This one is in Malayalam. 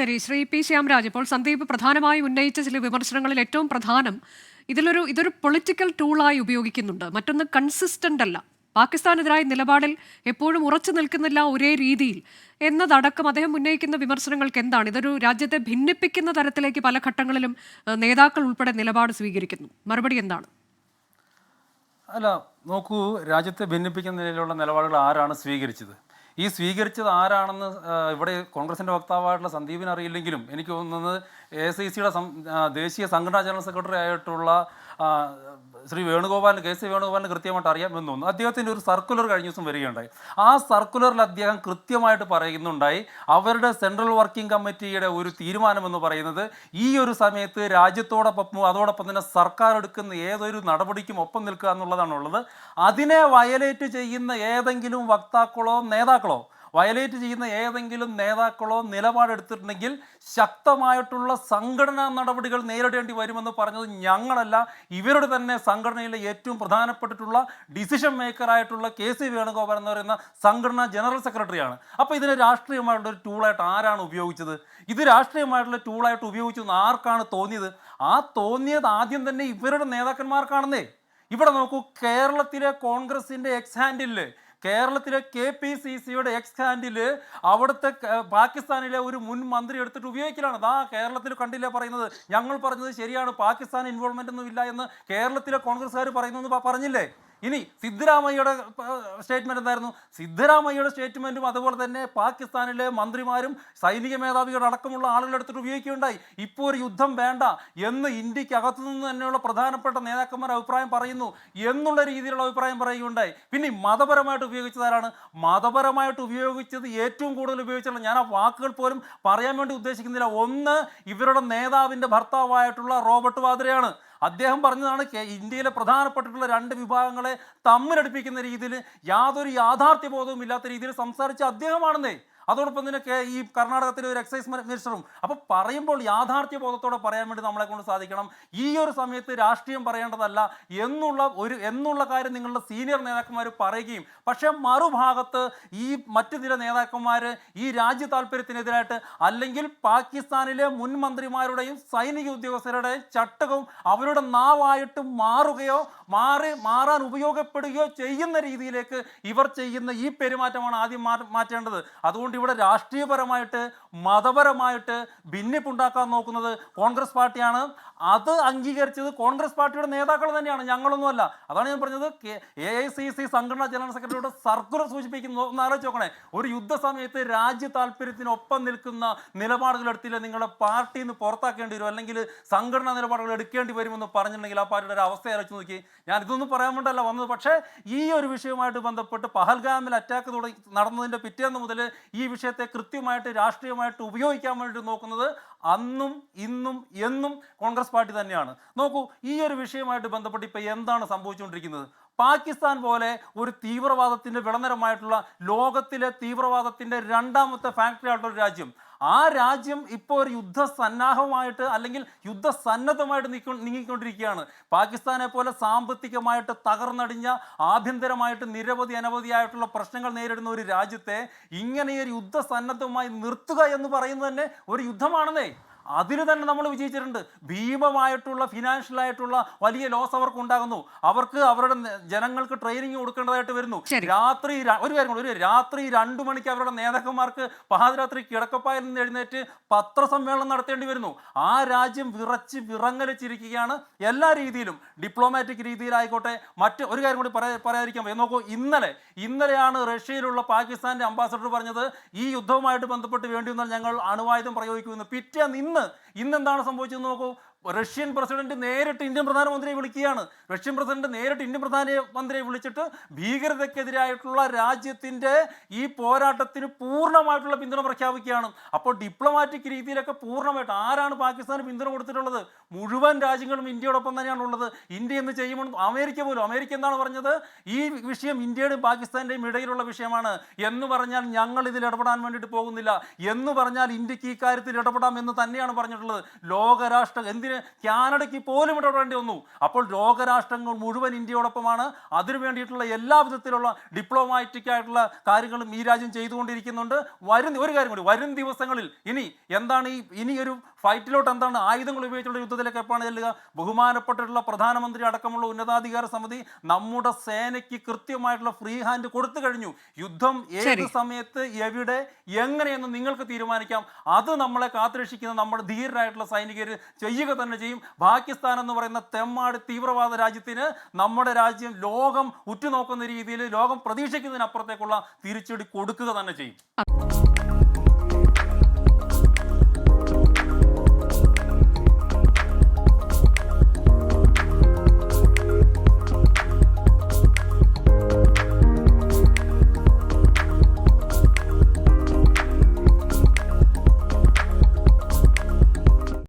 ശരി. ശ്രീ പി ശ്യാംരാജ് ഇപ്പോൾ സന്ദീപ് പ്രധാനമായും ഉന്നയിച്ച ചില വിമർശനങ്ങളിൽ ഏറ്റവും പ്രധാനം ഇതിലൊരു ഇതൊരു പൊളിറ്റിക്കൽ ടൂളായി ഉപയോഗിക്കുന്നുണ്ട്. മറ്റൊന്ന് കൺസിസ്റ്റന്റ് അല്ല. പാകിസ്ഥാനെതിരായ നിലപാടിൽ എപ്പോഴും ഉറച്ചു നിൽക്കുന്നില്ല ഒരേ രീതിയിൽ. എന്നതടക്കം അദ്ദേഹം ഉന്നയിക്കുന്ന വിമർശനങ്ങൾക്ക് എന്താണ്? ഇതൊരു രാജ്യത്തെ ഭിന്നിപ്പിക്കുന്ന തരത്തിലേക്ക് പല ഘട്ടങ്ങളിലും നേതാക്കൾ ഉൾപ്പെടെ നിലപാട് സ്വീകരിക്കുന്നു. മറുപടി എന്താണ്? അല്ല നോക്കൂ രാജ്യത്തെ ഭിന്നിപ്പിക്കുന്ന നിലയിലുള്ള നിലപാടുകൾ ആരാണ് സ്വീകരിച്ചത്? ഈ സ്വീകരിച്ചത് ആരാണെന്ന് ഇവിടെ കോൺഗ്രസിന്റെ വക്താവായിട്ടുള്ള സന്ദീപിന് അറിയില്ലെങ്കിലും എനിക്ക് തോന്നുന്നത് എ സി സിയുടെ ദേശീയ സംഘടനാ ജനറൽ സെക്രട്ടറി ആയിട്ടുള്ള ശ്രീ വേണുഗോപാലിന് കെ സി വേണുഗോപാലിന് കൃത്യമായിട്ട് അറിയാമെന്ന് തോന്നുന്നു. അദ്ദേഹത്തിന്റെ ഒരു സർക്കുലർ കഴിഞ്ഞ ദിവസം വരികയുണ്ടായി. ആ സർക്കുലറിൽ അദ്ദേഹം കൃത്യമായിട്ട് പറയുന്നുണ്ടായി അവരുടെ സെൻട്രൽ വർക്കിംഗ് കമ്മിറ്റിയുടെ ഒരു തീരുമാനമെന്ന് പറയുന്നത് ഈ ഒരു സമയത്ത് രാജ്യത്തോടൊപ്പം അതോടൊപ്പം തന്നെ സർക്കാർ എടുക്കുന്ന ഏതൊരു നടപടിക്കും ഒപ്പം നിൽക്കുക എന്നുള്ളതാണുള്ളത്. അതിനെ വയലേറ്റ് ചെയ്യുന്ന ഏതെങ്കിലും വക്താക്കളോ നേതാക്കളോ വയലേറ്റ് ചെയ്യുന്ന ഏതെങ്കിലും നേതാക്കളോ നിലപാടെടുത്തിട്ടുണ്ടെങ്കിൽ ശക്തമായിട്ടുള്ള സംഘടനാ നടപടികൾ നേരിടേണ്ടി വരുമെന്ന് പറഞ്ഞത് ഞങ്ങളല്ല. ഇവരുടെ തന്നെ സംഘടനയിലെ ഏറ്റവും പ്രധാനപ്പെട്ടിട്ടുള്ള ഡിസിഷൻ മേക്കറായിട്ടുള്ള കെ സി വേണുഗോപാൽ എന്ന് പറയുന്ന സംഘടനാ ജനറൽ സെക്രട്ടറിയാണ് അപ്പോൾ ഇതിനെ രാഷ്ട്രീയമായിട്ടുള്ള ഒരു ടൂളായിട്ട് ആരാണ് ഉപയോഗിച്ചത്? ഇത് രാഷ്ട്രീയമായിട്ടുള്ള ടൂളായിട്ട് ഉപയോഗിച്ചെന്ന് ആർക്കാണ് തോന്നിയത്? ആ തോന്നിയത് ആദ്യം തന്നെ ഇവരുടെ നേതാക്കന്മാർക്കാണെന്നേ. ഇവിടെ നോക്കൂ കേരളത്തിലെ കോൺഗ്രസിന്റെ എക്സ് ഹാൻഡിൽ കേരളത്തിലെ കെ പി സി സിയുടെ എക്സ് ഹാൻഡിൽ അവിടുത്തെ പാകിസ്ഥാനിലെ ഒരു മുൻ മന്ത്രി എടുത്തിട്ട് ഉപയോഗിക്കലാണ്. ആ കേരളത്തിൽ കണ്ടില്ല പറയുന്നത്? ഞങ്ങൾ പറഞ്ഞത് ശരിയാണ്. പാകിസ്ഥാൻ ഇൻവോൾവ്മെന്റ് ഒന്നും ഇല്ല എന്ന് കേരളത്തിലെ കോൺഗ്രസ്സുകാർ പറയുന്നു പറഞ്ഞില്ലേ? ഇനി സിദ്ധരാമയ്യയുടെ സ്റ്റേറ്റ്മെന്റ് എന്തായിരുന്നു? സിദ്ധരാമയ്യയുടെ സ്റ്റേറ്റ്മെന്റും അതുപോലെ തന്നെ പാകിസ്ഥാനിലെ മന്ത്രിമാരും സൈനിക മേധാവികൾ അടക്കമുള്ള ആളുകൾ എടുത്തിട്ട് ഉപയോഗിക്കുകയുണ്ടായി. ഇപ്പോൾ ഒരു യുദ്ധം വേണ്ട എന്ന് ഇന്ത്യയ്ക്ക് അകത്തു നിന്ന് തന്നെയുള്ള പ്രധാനപ്പെട്ട നേതാക്കന്മാർ അഭിപ്രായം പറയുന്നു എന്നുള്ള രീതിയിലുള്ള അഭിപ്രായം പറയുകയുണ്ടായി. പിന്നെ മതപരമായിട്ട് ഉപയോഗിച്ചതാരാണ് മതപരമായിട്ട് ഉപയോഗിച്ചത് ഏറ്റവും കൂടുതൽ ഉപയോഗിച്ചുള്ള ഞാൻ ആ വാക്കുകൾ പോലും പറയാൻ വേണ്ടി ഉദ്ദേശിക്കുന്നില്ല. ഒന്ന് ഇവരുടെ നേതാവിന്റെ ഭർത്താവായിട്ടുള്ള റോബർട്ട് വാദ്രയാണ്. അദ്ദേഹം പറഞ്ഞതാണ് ഇന്ത്യയിലെ പ്രധാനപ്പെട്ടിട്ടുള്ള രണ്ട് വിഭാഗങ്ങളെ തമ്മിലടുപ്പിക്കുന്ന രീതിയിൽ യാതൊരു യാഥാർത്ഥ്യബോധവും ഇല്ലാത്ത രീതിയിൽ സംസാരിച്ച അദ്ദേഹമാണെന്നേ. അതോടൊപ്പം നിനക്ക് ഈ കർണാടകത്തിലെ ഒരു എക്സൈസ് മിനിസ്റ്ററും അപ്പോൾ പറയുമ്പോൾ യാഥാർത്ഥ്യ ബോധത്തോടെ പറയാൻ വേണ്ടി നമ്മളെ കൊണ്ട് സാധിക്കണം. ഈ ഒരു സമയത്ത് രാഷ്ട്രീയം പറയേണ്ടതല്ല എന്നുള്ള ഒരു എന്നുള്ള കാര്യം നിങ്ങളുടെ സീനിയർ നേതാക്കന്മാർ പറയുകയും. പക്ഷേ മറുഭാഗത്ത് ഈ മറ്റു ചില നേതാക്കന്മാർ ഈ രാജ്യ താല്പര്യത്തിനെതിരായിട്ട് അല്ലെങ്കിൽ പാകിസ്ഥാനിലെ മുൻ മന്ത്രിമാരുടെയും സൈനിക ഉദ്യോഗസ്ഥരുടെയും ചട്ടകവും അവരുടെ നാവായിട്ട് മാറുകയോ മാറി മാറാൻ ഉപയോഗപ്പെടുകയോ ചെയ്യുന്ന രീതിയിലേക്ക് ഇവർ ചെയ്യുന്ന ഈ പെരുമാറ്റമാണ് ആദ്യം മാറ്റേണ്ടത്. അതുകൊണ്ട് ഇവിടെ രാഷ്ട്രീയപരമായിട്ട് മതപരമായിട്ട് ഭിന്നിപ്പുണ്ടാക്കാൻ നോക്കുന്നത് കോൺഗ്രസ് പാർട്ടിയാണ്. അത് അംഗീകരിച്ചത് കോൺഗ്രസ് പാർട്ടിയുടെ നേതാക്കൾ തന്നെയാണ് ഞങ്ങളൊന്നുമല്ല. അതാണ് ഞാൻ പറഞ്ഞത്. എ ഐ സി സി സംഘടനാ ജനറൽ സെക്രട്ടറിയുടെ സർക്കുലർ സൂചിപ്പിക്കുന്നു. ഒന്ന് ആലോചിച്ച് നോക്കണേ. ഒരു യുദ്ധ സമയത്ത് രാജ്യ താല്പര്യത്തിനൊപ്പം നിൽക്കുന്ന നിലപാടുകളെടുത്തില്ല നിങ്ങളുടെ പാർട്ടിയിൽ നിന്ന് പുറത്താക്കേണ്ടി വരും? അല്ലെങ്കിൽ സംഘടനാ നിലപാടുകൾ എടുക്കേണ്ടി വരുമെന്ന് പറഞ്ഞിട്ടുണ്ടെങ്കിൽ ആ പാർട്ടിയുടെ ഒരു അവസ്ഥ ആലോചിച്ച് നോക്കി. ഞാൻ ഇതൊന്നും പറയാൻ വേണ്ടല്ല വന്നത്. പക്ഷേ ഈ ഒരു വിഷയവുമായിട്ട് ബന്ധപ്പെട്ട് പഹൽഗാമിൽ അറ്റാക്ക് തുടങ്ങി നടന്നതിന്റെ പിറ്റേന്ന് മുതൽ ഈ വിഷയത്തെ കൃത്യമായിട്ട് രാഷ്ട്രീയമായിട്ട് ഉപയോഗിക്കാൻ വേണ്ടി നോക്കുന്നത് അന്നും ഇന്നും എന്നും കോൺഗ്രസ് പാർട്ടി തന്നെയാണ്. നോക്കൂ ഈ ഒരു വിഷയമായിട്ട് ബന്ധപ്പെട്ട് ഇപ്പോൾ എന്താണ് സംഭവിച്ചുകൊണ്ടിരിക്കുന്നത്? പാകിസ്ഥാൻ പോലെ ഒരു തീവ്രവാദത്തിന്റെ വിളനരമായിട്ടുള്ള ലോകത്തിലെ തീവ്രവാദത്തിന്റെ രണ്ടാമത്തെ ഫാക്ടറി ആയിട്ടുള്ള രാജ്യം ആ രാജ്യം ഇപ്പോൾ ഒരു യുദ്ധസന്നാഹമായിട്ട് അല്ലെങ്കിൽ യുദ്ധസന്നദ്ധമായിട്ട് നീക്കൊ നീങ്ങിക്കൊണ്ടിരിക്കുകയാണ്. പാകിസ്ഥാനെ പോലെ സാമ്പത്തികമായിട്ട് തകർന്നടിഞ്ഞ ആഭ്യന്തരമായിട്ട് നിരവധി അനവധിയായിട്ടുള്ള പ്രശ്നങ്ങൾ നേരിടുന്ന ഒരു രാജ്യത്തെ ഇങ്ങനെ ഒരു യുദ്ധസന്നദ്ധമായി നിർത്തുക എന്ന് പറയുന്നത് തന്നെ ഒരു യുദ്ധമാണെന്നേ. അതിന് തന്നെ നമ്മൾ വിജയിച്ചിട്ടുണ്ട്. ഭീമമായിട്ടുള്ള ഫിനാൻഷ്യൽ ആയിട്ടുള്ള വലിയ ലോസ് അവർക്ക് ഉണ്ടാകുന്നു അവർക്ക് അവരുടെ ജനങ്ങൾക്ക് ട്രെയിനിങ് കൊടുക്കേണ്ടതായിട്ട് വരുന്നു. രാത്രി ഒരു കാര്യം ഒരു രാത്രി രണ്ടു മണിക്ക് അവരുടെ നേതാക്കന്മാർക്ക് പാതിരാത്രി കിടക്കപ്പായിൽ നിന്ന് എഴുന്നേറ്റ് പത്രസമ്മേളനം നടത്തേണ്ടി വരുന്നു. ആ രാജ്യം വിറച്ച് വിറങ്ങലിച്ചിരിക്കുകയാണ് എല്ലാ രീതിയിലും. ഡിപ്ലോമാറ്റിക് രീതിയിലായിക്കോട്ടെ മറ്റ് ഒരു കാര്യം കൂടി പറയാ പറയാതിരിക്കാൻ. നോക്കൂ ഇന്നലെ ഇന്നലെയാണ് റഷ്യയിലുള്ള പാകിസ്ഥാന്റെ അംബാസഡർ പറഞ്ഞത് ഈ യുദ്ധവുമായിട്ട് ബന്ധപ്പെട്ട് വേണ്ടി വന്നാൽ ഞങ്ങൾ അണുവായുധം പ്രയോഗിക്കുമെന്ന്. പിറ്റേന്ന് ഇന്ന് ഇന്ന് എന്താണ് സംഭവിച്ചത് നോക്കൂ. റഷ്യൻ പ്രസിഡന്റ് നേരിട്ട് ഇന്ത്യൻ പ്രധാനമന്ത്രിയെ വിളിക്കുകയാണ്. റഷ്യൻ പ്രസിഡന്റ് നേരിട്ട് ഇന്ത്യൻ പ്രധാനമന്ത്രിയെ വിളിച്ചിട്ട് ഭീകരതയ്ക്കെതിരായിട്ടുള്ള രാജ്യത്തിന്റെ ഈ പോരാട്ടത്തിന് പൂർണമായിട്ടുള്ള പിന്തുണ പ്രഖ്യാപിക്കുകയാണ്. അപ്പോൾ ഡിപ്ലോമാറ്റിക് രീതിയിലൊക്കെ പൂർണമായിട്ട് ആരാണ് പാകിസ്ഥാന് പിന്തുണ കൊടുത്തിട്ടുള്ളത്? മുഴുവൻ രാജ്യങ്ങളും ഇന്ത്യയോടൊപ്പം തന്നെയാണ് ഉള്ളത്. ഇന്ത്യ എന്ന് ചെയ്യുമ്പോൾ അമേരിക്ക പോലും അമേരിക്ക എന്താണ് പറഞ്ഞത്? ഈ വിഷയം ഇന്ത്യയുടെയും പാകിസ്ഥാന്റെയും ഇടയിലുള്ള വിഷയമാണ്. എന്ന് പറഞ്ഞാൽ ഞങ്ങൾ ഇതിൽ ഇടപെടാൻ വേണ്ടിയിട്ട് പോകുന്നില്ല. എന്ന് പറഞ്ഞാൽ ഇന്ത്യയ്ക്ക് ഈ കാര്യത്തിൽ ഇടപെടാം എന്ന് തന്നെയാണ് പറഞ്ഞിട്ടുള്ളത്. ലോകരാഷ്ട്ര എന്തിനേറെ എന്തിന് കാനഡയ്ക്ക് പോലും ഇടപെടേണ്ടി വന്നു. അപ്പോൾ ലോകരാഷ്ട്രങ്ങൾ മുഴുവൻ ഇന്ത്യയോടൊപ്പമാണ്. അതിനു വേണ്ടിയിട്ടുള്ള എല്ലാ വിധത്തിലുള്ള ഡിപ്ലോമാറ്റിക് ആയിട്ടുള്ള കാര്യങ്ങളും ഈ രാജ്യം ചെയ്തുകൊണ്ടിരിക്കുന്നുണ്ട്. വരും ഒരു കാര്യം കൂടി വരും ദിവസങ്ങളിൽ ഇനി എന്താണ് ഈ ഇനി ഒരു ഫൈറ്റിലോട്ട് എന്താണ് ആയുധങ്ങൾ ഉപയോഗിച്ചുള്ള യുദ്ധത്തിലേക്ക് എപ്പോഴാണ് ചെല്ലുക? ബഹുമാനപ്പെട്ടിട്ടുള്ള പ്രധാനമന്ത്രി അടക്കമുള്ള ഉന്നതാധികാര സമിതി നമ്മുടെ സേനയ്ക്ക് കൃത്യമായിട്ടുള്ള ഫ്രീ ഹാൻഡ് കൊടുത്തു കഴിഞ്ഞു. യുദ്ധം ഏത്. സമയത്ത് എവിടെ എങ്ങനെയെന്ന് നിങ്ങൾക്ക് തീരുമാനിക്കാം. അത് നമ്മളെ കാത്തുരക്ഷിക്കുന്ന നമ്മുടെ ധീരരായിട്ടുള്ള സൈനികർ ചെയ്യുക തന്നെ ചെയ്യും. പാകിസ്ഥാൻ എന്ന് പറയുന്ന തെമ്മാട് തീവ്രവാദ രാജ്യത്തിന് നമ്മുടെ രാജ്യം ലോകം ഉറ്റുനോക്കുന്ന രീതിയിൽ ലോകം പ്രതീക്ഷിക്കുന്നതിനപ്പുറത്തേക്കുള്ള തിരിച്ചടി കൊടുക്കുക തന്നെ ചെയ്യും.